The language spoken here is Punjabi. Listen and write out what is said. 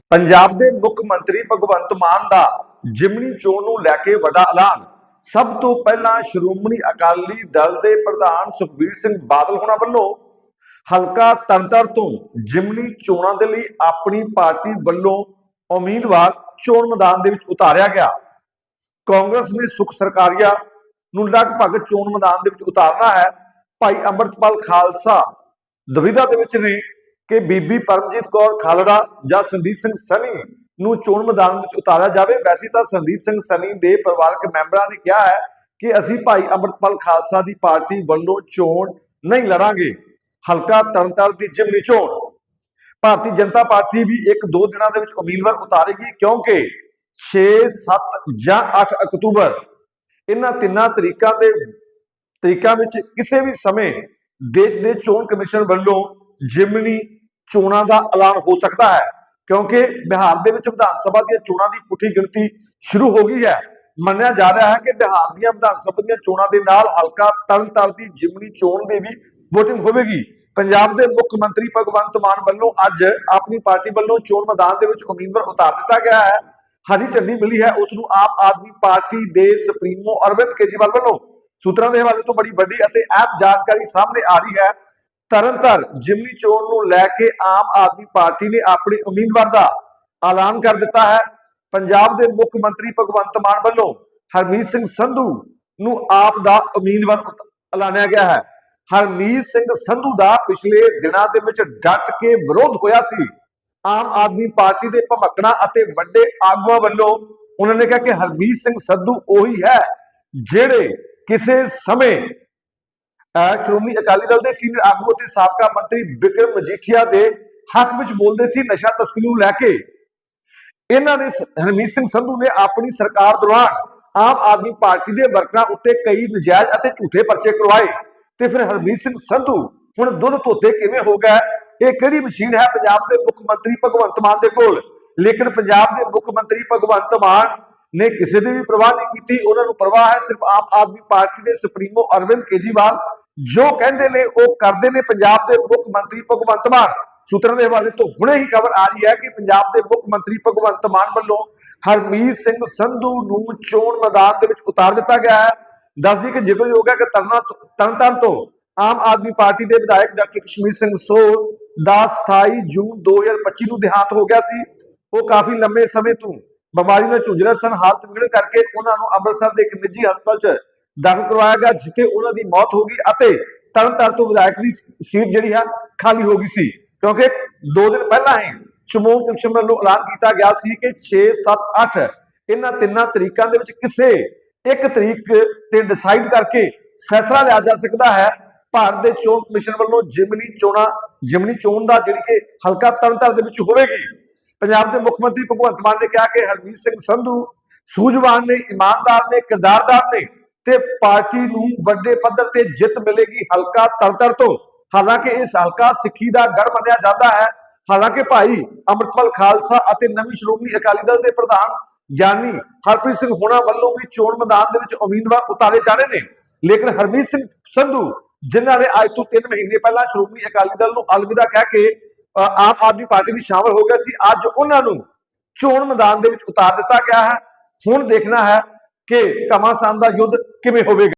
ਪੰਜਾਬ ਦੇ ਮੁੱਖ ਮੰਤਰੀ ਭਗਵੰਤ ਮਾਨ ਦਾ ਜਿਮਨੀ ਚੋਣ ਨੂੰ ਲੈ ਕੇ ਵੱਡਾ ਐਲਾਨ। ਸਭ ਤੋਂ ਪਹਿਲਾਂ ਸ਼੍ਰੋਮਣੀ ਅਕਾਲੀ ਦਲ ਦੇ ਪ੍ਰਧਾਨ ਸੁਖਬੀਰ ਸਿੰਘ ਬਾਦਲ ਹੋਣਾ ਵੱਲੋਂ ਹਲਕਾ ਤਰਨਤਾਰਨ ਤੋਂ ਜਿਮਨੀ ਚੋਣਾਂ ਦੇ ਲਈ ਆਪਣੀ ਪਾਰਟੀ ਵੱਲੋਂ ਉਮੀਦਵਾਰ ਚੋਣ ਮੈਦਾਨ ਦੇ ਵਿੱਚ ਉਤਾਰਿਆ ਗਿਆ। ਕਾਂਗਰਸ ਨੇ ਸੁਖ ਸਰਕਾਰੀਆ ਨੂੰ ਲਗਭਗ ਚੋਣ ਮੈਦਾਨ ਦੇ ਵਿੱਚ ਉਤਾਰਨਾ ਹੈ। ਭਾਈ ਅੰਮ੍ਰਿਤਪਾਲ ਖਾਲਸਾ ਦੁਵਿਧਾ ਦੇ ਵਿੱਚ ਨੇ। ਕਿ ਬੀਬੀ ਪਰਮਜੀਤ ਕੌਰ ਖਾਲੜਾ ਜਾਂ ਸੰਦੀਪ ਸਿੰਘ ਸਨੀ ਨੂੰ ਚੋਣ ਮੈਦਾਨ ਵਿੱਚ ਉਤਾਰਿਆ ਜਾਵੇ। ਵੈਸੇ ਤਾਂ ਸੰਦੀਪ ਸਿੰਘ ਸਨੀ ਦੇ ਪਰਿਵਾਰਕ ਮੈਂਬਰਾਂ ਨੇ ਕਿਹਾ ਹੈ ਕਿ ਅਸੀਂ ਭਾਈ ਅੰਮ੍ਰਿਤਪਾਲ ਖਾਲਸਾ ਦੀ ਪਾਰਟੀ ਵੱਲੋਂ ਚੋਣ ਨਹੀਂ ਲੜਾਂਗੇ। ਹਲਕਾ ਤਰਨਤਾਰਨ ਦੀ ਜਿਮਨੀ ਚੋਣ। ਭਾਰਤੀ ਜਨਤਾ ਪਾਰਟੀ ਵੀ ਇੱਕ ਦੋ ਦਿਨਾਂ ਦੇ ਵਿੱਚ ਉਮੀਦਵਾਰ ਉਤਾਰੇਗੀ ਕਿਉਂਕਿ 6 7 ਜਾਂ 8 ਅਕਤੂਬਰ ਇਹਨਾਂ ਤਿੰਨਾਂ ਤਰੀਕਾਂ ਦੇ ਤਰੀਕਾਂ ਵਿੱਚ ਕਿਸੇ ਵੀ ਸਮੇਂ ਦੇਸ਼ ਦੇ ਚੋਣ ਕਮਿਸ਼ਨ ਵੱਲੋਂ ਜਿਮਨੀ ਚੋਣਾਂ ਦਾ ਐਲਾਨ ਹੋ ਸਕਦਾ ਹੈ। ਕਿਉਂਕਿ ਬਿਹਾਰ ਦੇ ਵਿੱਚ ਵਿਧਾਨ ਸਭਾ ਦੀਆਂ ਚੋਣਾਂ ਦੀ ਪੁੱਠੀ ਗਿਣਤੀ ਸ਼ੁਰੂ ਹੋ ਗਈ ਹੈ। ਮੰਨਿਆ ਜਾ ਰਿਹਾ ਹੈ ਕਿ ਬਿਹਾਰ ਦੀਆਂ ਵਿਧਾਨ ਸਭਾ ਦੀਆਂ ਚੋਣਾਂ ਦੇ ਨਾਲ ਹਲਕਾ ਤਰਨਤਾਰਨ ਦੀ ਜਿਮਨੀ ਚੋਣ ਦੇ ਵੀ VOTING ਹੋਵੇਗੀ। ਪੰਜਾਬ ਦੇ ਮੁੱਖ ਮੰਤਰੀ ਭਗਵੰਤ ਮਾਨ ਵੱਲੋਂ ਅੱਜ ਆਪਣੀ ਪਾਰਟੀ ਵੱਲੋਂ ਚੋਣ ਮੈਦਾਨ ਦੇ ਵਿੱਚ ਉਮੀਦਵਾਰ ਉਤਾਰ ਦਿੱਤਾ ਗਿਆ ਹੈ। ਹਰੀ ਝੰਡੀ ਮਿਲੀ ਹੈ। ਉਸ ਨੂੰ ਆਮ ਆਦਮੀ ਪਾਰਟੀ ਦੇ ਸੁਪਰੀਮੋ ਅਰਵਿੰਦ ਕੇਜਰੀਵਾਲ ਵੱਲੋਂ। ਸੂਤਰਾਂ ਦੇ ਹਵਾਲੇ ਤੋਂ ਬੜੀ ਵੱਡੀ ਅਤੇ ਅਹਿਮ ਜਾਣਕਾਰੀ ਸਾਹਮਣੇ ਆ ਰਹੀ ਹੈ। ਤਰਨਤਾਰਨ ਜਿਮਨੀ ਚੋਣ ਨੂੰ ਲੈ ਕੇ ਆਮ ਆਦਮੀ ਪਾਰਟੀ ਨੇ ਆਪਣੇ ਉਮੀਦਵਾਰ ਦਾ ਐਲਾਨ ਕਰ ਦਿੱਤਾ ਹੈ। ਪੰਜਾਬ ਦੇ ਮੁੱਖ ਮੰਤਰੀ ਭਗਵੰਤ ਮਾਨ ਵੱਲੋਂ ਹਰਮੀਤ ਸਿੰਘ ਸੰਧੂ ਨੂੰ ਆਪ ਦਾ ਉਮੀਦਵਾਰ ਐਲਾਨਿਆ ਗਿਆ ਹੈ। ਹਰਮੀਤ ਸਿੰਘ ਸੰਧੂ ਦਾ ਪਿਛਲੇ ਦਿਨਾਂ ਦੇ ਵਿੱਚ ਡਟ ਕੇ ਵਿਰੋਧ ਹੋਇਆ ਸੀ। ਆਮ ਆਦਮੀ ਪਾਰਟੀ ਦੇ ਭਮਕਣਾ ਅਤੇ ਵੱਡੇ ਆਗੂਆਂ ਵੱਲੋਂ ਉਹਨਾਂ ਨੇ ਕਿਹਾ ਕਿ ਹਰਮੀਤ ਸਿੰਘ ਸੰਧੂ ਉਹੀ ਹੈ ਜਿਹੜੇ ਕਿਸੇ ਸਮੇਂ ਸ਼੍ਰੋਮਣੀ ਅਕਾਲੀ ਦਲ ਦੇ ਸੀਨੀਅਰ ਆਗੂ ਅਤੇ ਸਾਬਕਾ ਮੰਤਰੀ ਵਿਕਰਮ ਮਜੀਠੀਆ ਦੇ ਹੱਕ ਵਿੱਚ ਬੋਲਦੇ ਸੀ ਨਸ਼ਾ ਤਸਕਰੀ ਨੂੰ ਲੈ ਕੇ। ਇਹਨਾਂ ਨੇ ਹਰਮੀਤ ਸਿੰਘ ਸੰਧੂ ਨੇ ਆਪਣੀ ਸਰਕਾਰ ਦੌਰਾਨ ਆਮ ਆਦਮੀ ਪਾਰਟੀ ਦੇ ਵਰਕਰਾਂ ਉੱਤੇ ਕਈ ਨਜਾਇਜ਼ ਅਤੇ ਝੂਠੇ ਪਰਚੇ ਕਰਵਾਏ ਤੇ ਫਿਰ ਹਰਮੀਤ ਸਿੰਘ ਸੰਧੂ ਹੁਣ ਦੁੱਧ ਧੋਤੇ ਕਿਵੇਂ ਹੋ ਗਿਆ? ਇਹ ਕਿਹੜੀ ਮਸ਼ੀਨ ਹੈ? ਪੰਜਾਬ ਦੇ ਮੁੱਖ ਮੰਤਰੀ ਭਗਵੰਤ ਮਾਨ ਦੇ ਕੋਲ। ਲੇਕਿਨ ਪੰਜਾਬ ਦੇ ਮੁੱਖ ਮੰਤਰੀ ਭਗਵੰਤ ਮਾਨ ਨੇ ਕਿਸੇ ਦੀ ਵੀ ਪਰਵਾਹ ਨਹੀਂ ਕੀਤੀ, ਉਹਨਾਂ ਨੂੰ ਪਰਵਾਹ ਹੈ ਸਿਰਫ ਆਮ ਆਦਮੀ ਪਾਰਟੀ ਦੇ ਸੁਪਰੀਮੋ ਅਰਵਿੰਦ ਕੇਜਰੀਵਾਲ, ਜੋ ਕਹਿੰਦੇ ਨੇ ਉਹ ਕਰਦੇ ਨੇ ਪੰਜਾਬ ਦੇ ਮੁੱਖ ਮੰਤਰੀ ਭਗਵੰਤ ਮਾਨ। ਸੂਤਰਾਂ ਦੇ ਹਵਾਲੇ ਤੋਂ ਹੁਣੇ ਹੀ ਖਬਰ ਆ ਰਹੀ ਹੈ ਕਿ ਪੰਜਾਬ ਦੇ ਮੁੱਖ ਮੰਤਰੀ ਭਗਵੰਤ ਮਾਨ ਵੱਲੋਂ ਹਰਮੀਤ ਸਿੰਘ ਸੰਧੂ ਨੂੰ ਚੋਣ ਮੈਦਾਨ ਦੇ ਵਿੱਚ ਉਤਾਰ ਦਿੱਤਾ ਗਿਆ ਹੈ। ਦੱਸਦੀ ਕਿ ਜ਼ਿਕਰਯੋਗ ਹੈ ਕਿ ਤਰਨਾ ਤਰਨਤਾਰਨ ਤੋਂ ਆਮ ਆਦਮੀ ਪਾਰਟੀ ਦੇ ਵਿਧਾਇਕ ਡਾਕਟਰ ਕਸ਼ਮੀਰ ਸਿੰਘ ਸੋਲ ਦਾ 27 ਜੂਨ 2025 ਨੂੰ ਦੇਹਾਂਤ ਹੋ ਗਿਆ ਸੀ। ਉਹ ਕਾਫੀ ਲੰਮੇ ਸਮੇਂ ਤੋਂ ਬਿਮਾਰੀ ਨਾਲ ਜੂਝ ਰਹੇ ਸਨ। ਹਾਲਤ ਵਿਗੜਨ ਕਰਕੇ ਉਹਨਾਂ ਨੂੰ ਅੰਮ੍ਰਿਤਸਰ ਦੇ ਇੱਕ ਨਿੱਜੀ ਹਸਪਤਾਲ 'ਚ ਦਾਖਲ ਕਰਵਾਇਆ ਗਿਆ, ਜਿੱਥੇ ਉਹਨਾਂ ਦੀ ਮੌਤ ਹੋ ਗਈ ਅਤੇ ਤਰਨਤਾਰਨ ਤੋਂ ਵਿਧਾਇਕ ਦੀ ਸੀਟ ਜਿਹੜੀ ਹੈ ਖਾਲੀ ਹੋ ਗਈ ਸੀ। ਕਿਉਂਕਿ ਦੋ ਦਿਨ ਪਹਿਲਾਂ ਹੀ ਚਮੋਨ ਕਮਿਸ਼ਨ ਵੱਲੋਂ ਐਲਾਨ ਕੀਤਾ ਗਿਆ ਸੀ ਕਿ 6 7 8 ਇਹਨਾਂ ਤਿੰਨਾਂ ਤਰੀਕਾਂ ਦੇ ਵਿੱਚ ਕਿਸੇ ਇੱਕ ਤਰੀਕ ਤੇ ਡਿਸਾਈਡ ਕਰਕੇ ਫੈਸਲਾ ਲਿਆ ਜਾ ਸਕਦਾ ਹੈ। ਭਾਰਤ ਦੇ ਚੋਣ ਕਮਿਸ਼ਨ ਵੱਲੋਂ ਜਿਮਨੀ ਚੋਣਾਂ ਜਿਮਨੀ ਚੋਣ ਦਾ ਜਿਹੜੀ ਕਿ ਹਲਕਾ ਤਰਨਤਾਰਨ ਦੇ ਵਿੱਚ ਹੋਵੇਗੀ। ਪੰਜਾਬ ਦੇ ਮੁੱਖ ਮੰਤਰੀ ਭਗਵੰਤ ਮਾਨ ਨੇ ਕਿਹਾ ਕਿ ਹਰਮੀਤ ਸਿੰਘ ਸੰਧੂ ਸੂਝਵਾਨ ਨੇ, ਇਮਾਨਦਾਰ ਨੇ, ਕਿਰਦਾਰਦਾਰ ਨੇ ਤੇ ਪਾਰਟੀ ਨੂੰ ਵੱਡੇ ਪੱਧਰ ਤੇ ਜਿੱਤ ਮਿਲੇਗੀ ਹਲਕਾ ਤਰਨਤਾਰਨ ਤੋਂ। ਹਾਲਾਂਕਿ ਇਸ ਹਲਕਾ ਸਿੱਖੀ ਦਾ ਗੜ ਮੰਨਿਆ ਜਾਂਦਾ ਹੈ। ਹਾਲਾਂਕਿ ਭਾਈ ਅੰਮ੍ਰਿਤਪਾਲ ਖਾਲਸਾ ਅਤੇ ਨਵੀਂ ਸ਼੍ਰੋਮਣੀ ਅਕਾਲੀ ਦਲ ਦੇ ਪ੍ਰਧਾਨ ਗਿਆਨੀ ਹਰਪ੍ਰੀਤ ਸਿੰਘ ਹੋਣਾ ਵੱਲੋਂ ਵੀ ਚੋਣ ਮੈਦਾਨ ਦੇ ਵਿੱਚ ਉਮੀਦਵਾਰ ਉਤਾਰੇ ਜਾ ਰਹੇ ਨੇ। ਲੇਕਿਨ ਹਰਮੀਤ ਸਿੰਘ ਸੰਧੂ, ਜਿਨ੍ਹਾਂ ਨੇ ਅੱਜ ਤੋਂ 3 ਮਹੀਨੇ ਪਹਿਲਾਂ ਸ਼੍ਰੋਮਣੀ ਅਕਾਲੀ ਦਲ ਨੂੰ ਅਲਵਿਦਾ ਕਹਿ ਕੇ ਅ, ਆਮ ਆਦਮੀ ਪਾਰਟੀ ਵੀ ਸ਼ਾਮਲ ਹੋ ਗਿਆ ਸੀ। ਅੱਜ ਉਹਨਾਂ ਨੂੰ ਚੋਣ ਮੈਦਾਨ ਦੇ ਵਿੱਚ ਉਤਾਰ ਦਿੱਤਾ ਗਿਆ ਹੈ। ਹੁਣ ਦੇਖਣਾ ਹੈ ਕਿ ਕਮਾਸਾਨ ਦਾ ਯੁੱਧ ਕਿਵੇਂ ਹੋਵੇਗਾ।